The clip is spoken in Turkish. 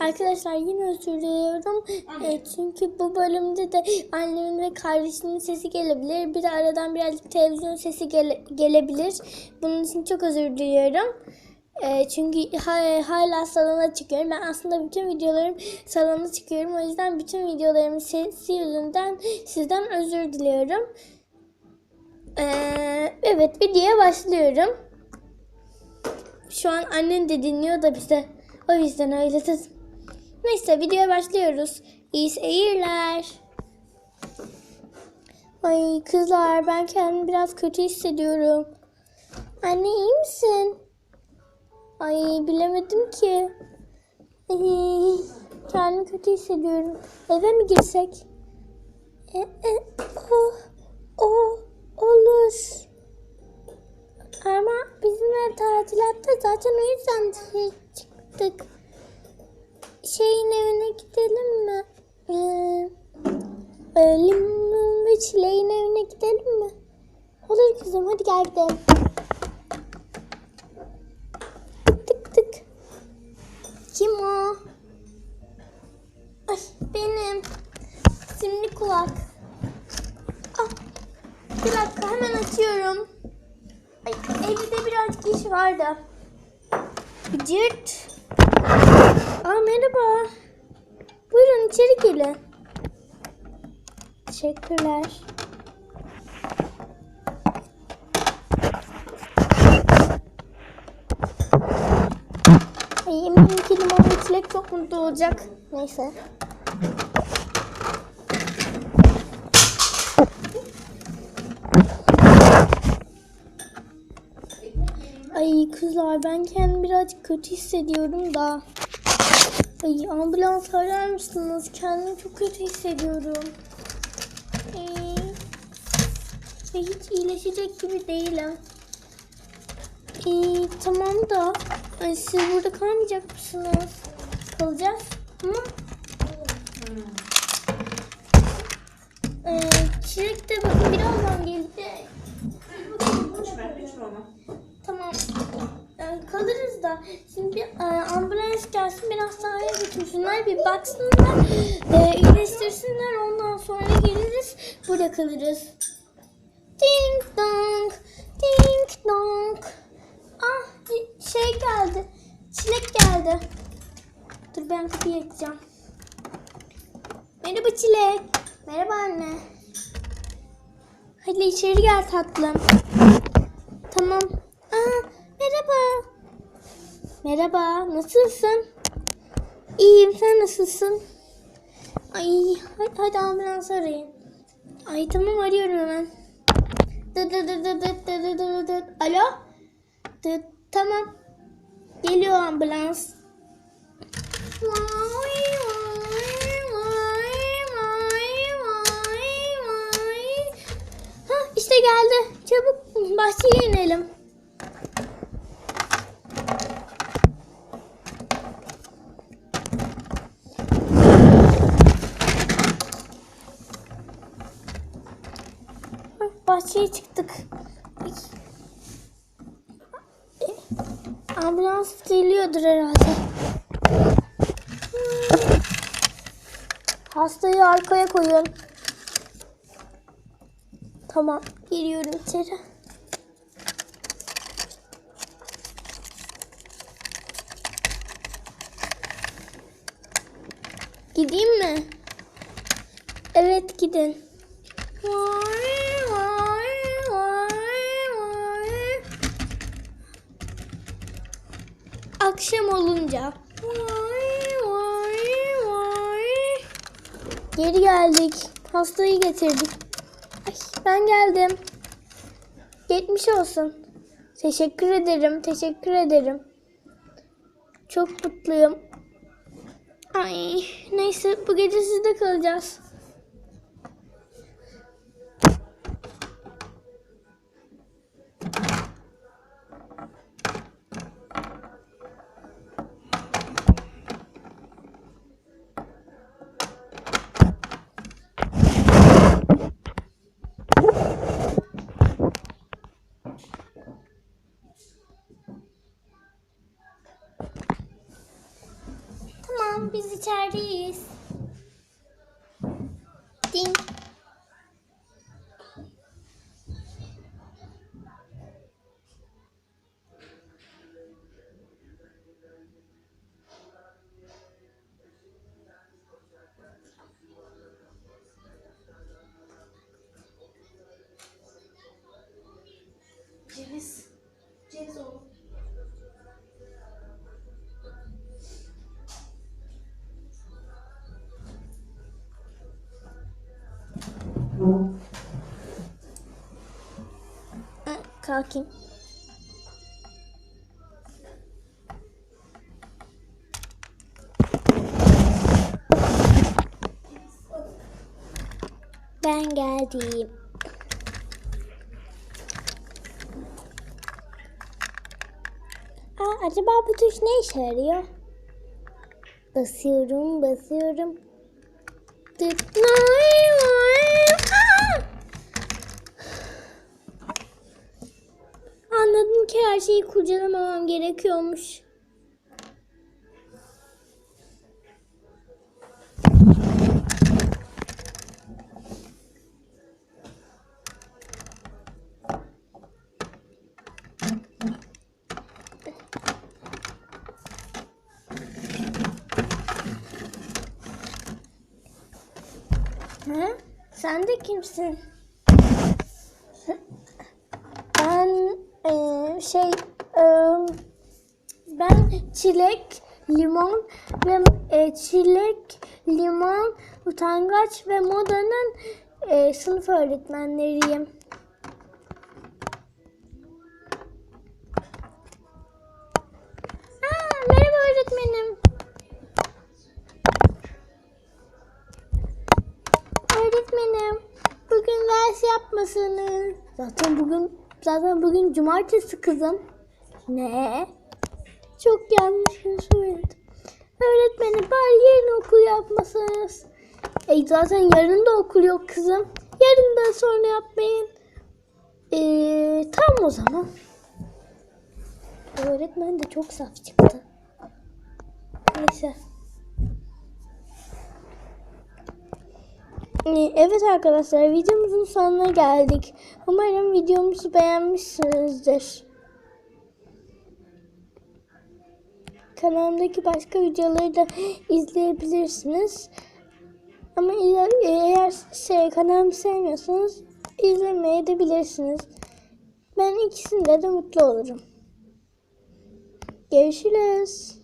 Arkadaşlar yine özür diliyorum. E, çünkü bu bölümde de annemin ve kardeşimin sesi gelebilir. Bir de aradan birazcık televizyon sesi gele- gelebilir. Bunun için çok özür diliyorum. E, çünkü ha- hala salona çıkıyorum. Ben aslında bütün videolarım salona çıkıyorum. O yüzden bütün videolarımın sesi yüzünden sizden özür diliyorum. E, evet videoya başlıyorum. Şu an annen de dinliyor da bize. O yüzden öyle dedim. Neyse videoya başlıyoruz. İyi seyirler. Ay kızlar ben kendimi biraz kötü hissediyorum. Anne iyi misin? Ay bilemedim ki. Ay, kendimi kötü hissediyorum. Eve mi girsek? E, e, o, o, olur. Ama bizim ev tatilatta zaten o yüzden. Şeyin evine gidelim mi? Ee, limon ve çileğin evine gidelim mi? Olur kızım hadi gel gidelim. Tık tık. Kim o? Ay benim. Simli kulak. Ah, bir dakika hemen açıyorum. Ay, evde birazcık iş vardı. Cırt. Aa merhaba. Buyurun içeri gelin. Teşekkürler. Ay eminim ki limonlu çilek çok mutlu olacak. Neyse. Ay kızlar ben kendimi birazcık kötü hissediyorum da. Ay ambulans arar mısınız? Kendimi çok kötü hissediyorum. Ve hiç iyileşecek gibi değilim. İyi tamam da ay, siz burada kalmayacak mısınız? Kalacağız. Tamam. Ee, çilek de bakın birazdan gelecek. Tamam. Ee, kalırız da. Şimdi e, ambulans gelsin bir hastaneye götürsünler. Bir baksınlar. E, iyileştirsinler. Ondan sonra geliriz. Burada kalırız. Ding dong. Ding dong. Ah şey geldi. Çilek geldi. Dur ben kapıyı açacağım. Merhaba Çilek. Merhaba anne. Hadi içeri gel tatlım. Tamam. Aa, merhaba. Merhaba, nasılsın? İyiyim, sen nasılsın? Ay, hadi, hadi ambulans arayın. Ay tamam arıyorum hemen. Dı dı dı dı dı dı dı dı dı. Alo? Tamam. Geliyor ambulans. Hah işte geldi. Çabuk bahçeye inelim. Bahçeye çıktık. E, Ambulans geliyordur herhalde. Hastayı arkaya koyun. Tamam, giriyorum içeri. Gideyim mi? Evet, gidin. Akşam olunca. Geri geldik. Hastayı getirdik. Ay, ben geldim. Geçmiş olsun. Teşekkür ederim. Teşekkür ederim. Çok mutluyum. Ay, neyse bu gece sizde kalacağız. Tamam. Tamam biz içerideyiz. Ding. Ceviz. Ceviz. Ha, Kalkayım. Ben geldim. Aa, acaba bu tuş ne işe yarıyor? Basıyorum, basıyorum. Anladım ki her şeyi kurcalamamam gerekiyormuş. Ha? Sen de kimsin? Ben eee, şey eee, ben çilek, limon ve eee, çilek, limon, utangaç ve modanın eee, sınıf öğretmenleriyim. Öğretmenim, bugün ders yapmasınız. Zaten bugün zaten bugün cumartesi kızım. Ne? Çok yanlış söyledim. Öğretmenim bari yarın okul yapmasanız. E zaten yarın da okul yok kızım. Yarından sonra yapmayın. Ee, tamam o zaman. Öğretmen de çok saf çıktı. Neyse. Ee, Evet arkadaşlar videomuzun sonuna geldik. Umarım videomuzu beğenmişsinizdir. Kanalımdaki başka videoları da izleyebilirsiniz. Ama eğer, şey, kanalımı sevmiyorsanız izlemeyebilirsiniz. Ben ikisinde de mutlu olurum. Görüşürüz.